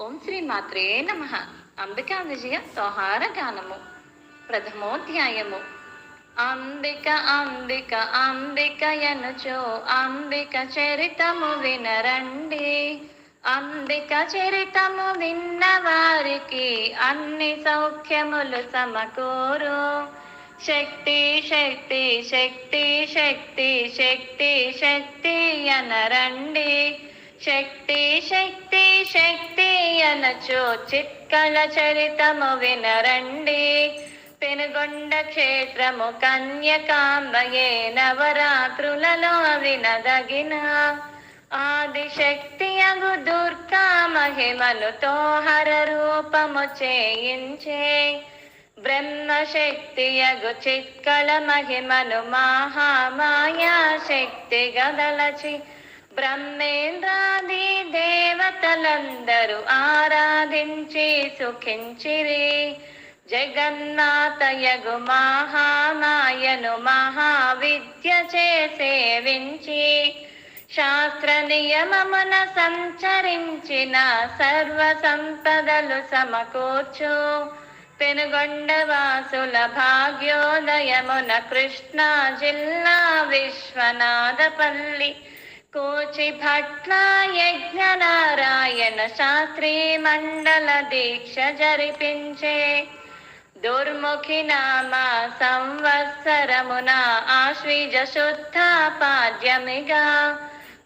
ఓం శ్రీ మాత్రే నమ. అంబికా విజయ సౌహార గానము. ప్రథమోధ్యాయము. అంబిక అంబిక అంబిక ఎనుచో అంబిక చరితము వినరండి. అంబిక చరితము విన్న వారికి అన్ని సౌఖ్యములు సమకూరు. శక్తి శక్తి శక్తి శక్తి శక్తి శక్తి అనరండి. శక్తి శక్తి శక్తి అనచో చిత్కల చరితము వినరండి. పెనుగొండ క్షేత్రము కన్యకాంబయే నవరాత్రులలో వినదగిన. ఆదిశక్తి అగు దుర్గా మహిమను తోహర రూపము చేయించే. బ్రహ్మశక్తి అగు చిత్కళ మహిమను మహామాయా శక్తి గదలచి బ్రహ్మేంద్రాది దేవతలందరూ ఆరాధించి సుఖించిరి. జగన్నాథయగు మహామాయను మహావిద్య చే సేవించి. శాస్త్ర నియమమున సంచరించిన సర్వ సంపదలు సమకూర్చు. పెనుగొండ వాసుల భాగ్యోదయమున కృష్ణా జిల్లా విశ్వనాథపల్లి కోచి యజ్ఞనారాయణ శాస్త్రి మండల దీక్ష జరిపించే. దుర్ముఖి నామ సంవత్సరమున ఆశ్వీజ శుద్ధ పాద్యమిగా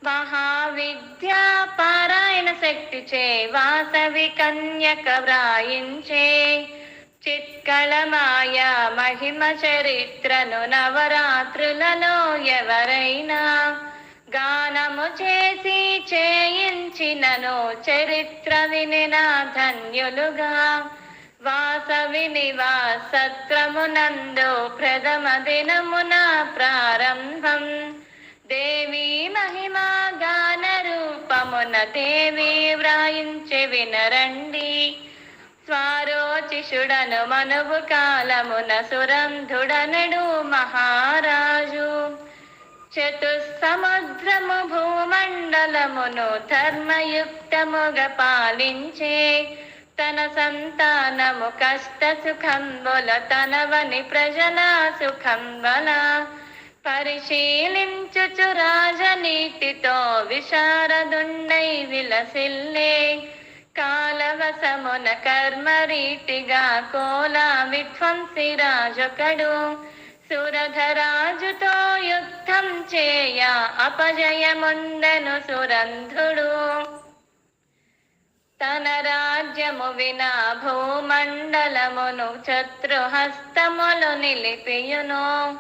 మహావిద్యా పారాయణ శక్తి చే వాసవి కన్యక వ్రాయించే. చిత్కళమాయ మహిమ చరిత్రను నవరాత్రులలో ఎవరైనా గానము చేసి చేయించినను చరిత్ర వినిన ధన్యులుగా. వాసవి నివాసత్రమునందు ప్రథమ దినమున ప్రారంభం. దేవి మహిమా గాన రూపమున దేవి వ్రాయించి వినరండి. స్వారోచిషుడను మనువు కాలమున సురంధుడనడు మహారాజు. చతుస్సముద్రము భూమండలమును ధర్మయుక్తముగా పాలించే తన సంతానము కష్ట సుఖంబుల తనవని ప్రజల సుఖంబల పరిశీలించుచు రాజనీతితో విశారదుండై విలసిల్లే కాలవసమున కర్మరీతిగా కోలా విధ్వంసి రాజొకడు సురధరాజుతో చేయ అపజయముందను సురంధుడు. తన రాజ్యము వినా భూమండలమును శత్రుహస్తములు నిలిపియును.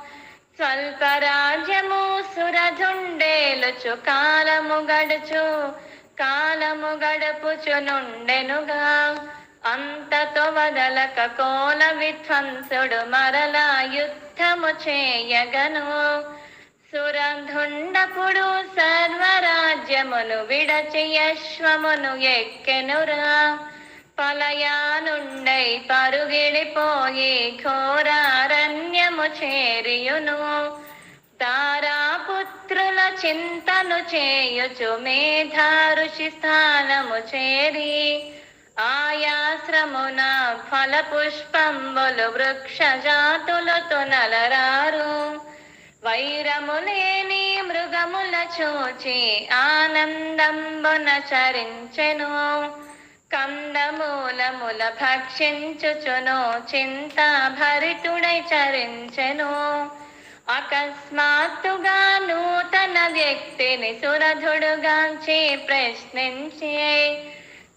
స్వల్ప రాజ్యము సురధుండేలుచు కాలము గడుచు కాలము గడుపుచునుండెనుగా. అంతతో వదలక కోల విధ్వంసుడు మరలా యుద్ధము చేయగను. సురంధుండపుడు సర్వరాజ్యమును విడచి యశ్వమును ఎక్కెనురా. పలయానుండై పరుగిడిపోయి ఘోరారణ్యము చేరియును. తారాపుత్రుల చింతను చేయుచు మేధారుషి స్థానము చేరి. ఆయాశ్రమున ఫల పుష్పంబులు వృక్ష జాతులతో నలరారు. వైరములేని మృగముల చూచి ఆనందంబున చరించెను. కందమూలముల భక్షించుచును చింత భరితుడై చరించెను. అకస్మాత్తుగా నూతన వ్యక్తిని సురధుడుగాంచి ప్రశ్నించి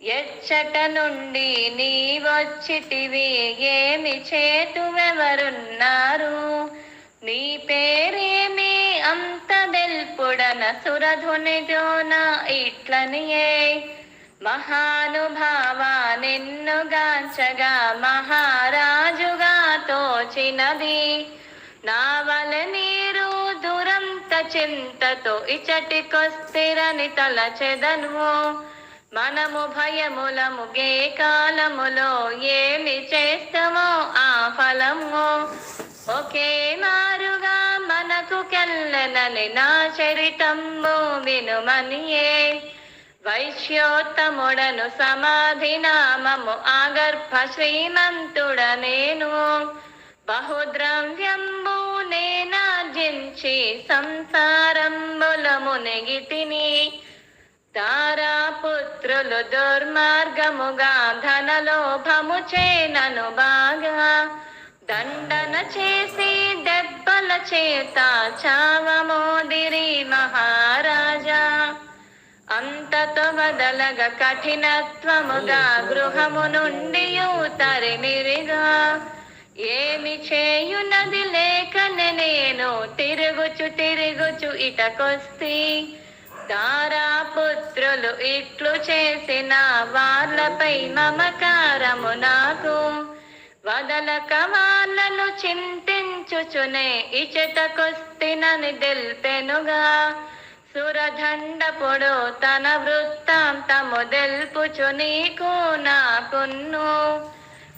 ఎచ్చట నుండి నీ వచ్చితివి ఏమి చేతువెవరున్నారు? నీ పేరేమే అంత దెల్పుడన సురధుని జోన ఇట్లనియే. మహానుభావ నిన్నుగాంచగా మహారాజుగా తోచినది. నావల నీరు దురంత చింతతో ఇచటికొస్తిరని తలచెదను. మనము భయములము గే కాలములో ఏమి చేస్తామో ఆ ఫలము. ఒకే మనకు నా చరితంబు వినుమనియే. వైశ్యోత్తముడను సమాధి నామము ఆగర్భ శ్రీమంతుడ నేను. బహుద్రవ్యంబు నేనార్జించి సంసారంబుల మునిగితిని. తారాపుత్రులు దుర్మార్గముగా ధనలోభము చేనను బాగా. దండన చేసి చేత చావమోదిరి మహారాజా. అంతతో వదలగ కఠినత్వముగా గృహము నుండి తరిమిరిగా ఏమి చేయునది లేకనే నేను తిరుగుచు తిరుగుచు ఇటకొస్తి. తారాపుత్రులు ఇట్లు చేసిన వాళ్ళపై మమకారము నాకు. వదలక వాళ్ళను చింతించుచునే ఇచటకొస్తినని తెల్పెనుగా సురదండపుడు తన వృత్తాంతము తెల్పుచు నీకు నాకున్ను.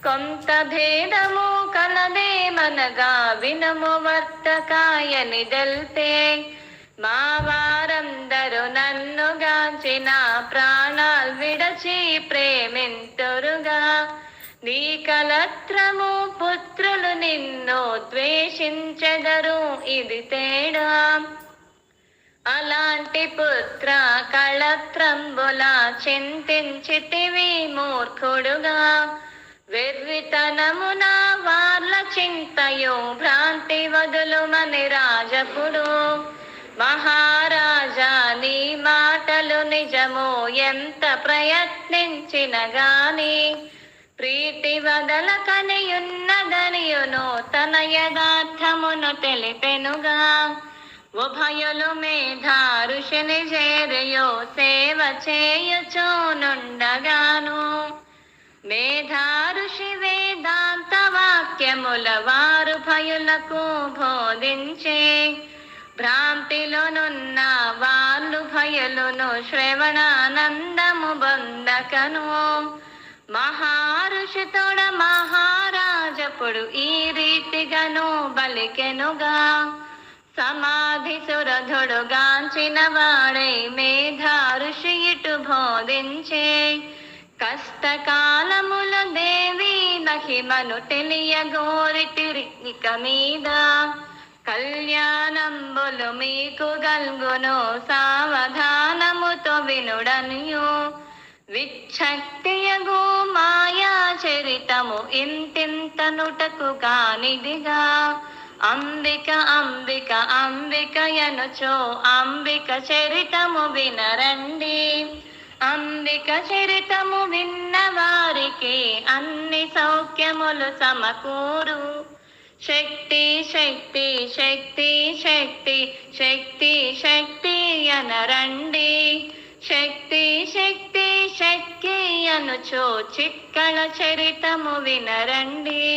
కొంత భేదము కలదేమనగా వినము వర్తకాయని తెల్పే మా వారందరూ నన్ను గాంచిన ప్రాణాలు విడచి ప్రేమింతురుగా. నీ కలత్రము పుత్రులు నిన్ను ద్వేషించెదరు ఇది తేడా. అలాంటి పుత్ర కళత్రంబుల చింతించితివి మూర్ఖుడుగా. వెర్రితనమున వాళ్ళ చింతయు భ్రాంతి వదులుమని రాజపుడు. మహారాజా నీ మాటలు నిజము ఎంత ప్రయత్నించిన గాని ప్రీతి వదల కనియున్నదనియును తన యథార్థమును తెలిపెనుగా. ఉభయులు మేధా ఋషిని చేరయో సేవ చేయుచూనుండగాను. మేధా ఋషి వేదాంత వాక్యముల వారు భయులకు బోధించే. భ్రాంతిలోనున్న వాళ్ళు భయలును శ్రవణానందము బందకను. మహారుషితోడ మహారాజపుడు ఈ రీతిగాను బలికెనుగా. సమాధి సురధుడు గాంచిన వాడై మేధా ఋషి ఇటు బోధించే. కష్టకాలముల దేవి నహిమను తెలియగోరితిరి ఇక మీద. కళ్యాణంబులు మీకు గల్గును సావధానముతో వినుడనియు. విచ్చక్తియగో చరితము ఇంతింతనుటకు కానిదిగా. అంబిక అంబిక అంబిక ఎనుచో. అంబిక చరితము వినరండి. అంబిక చరితము విన్న వారికి అన్ని సౌఖ్యములు సమకూరు. శక్తి శక్తి శక్తి శక్తి శక్తి శక్తి అనరండి శక్తి శక్తి శక్తి అనుచో చిక్కల చరితము వినరండి.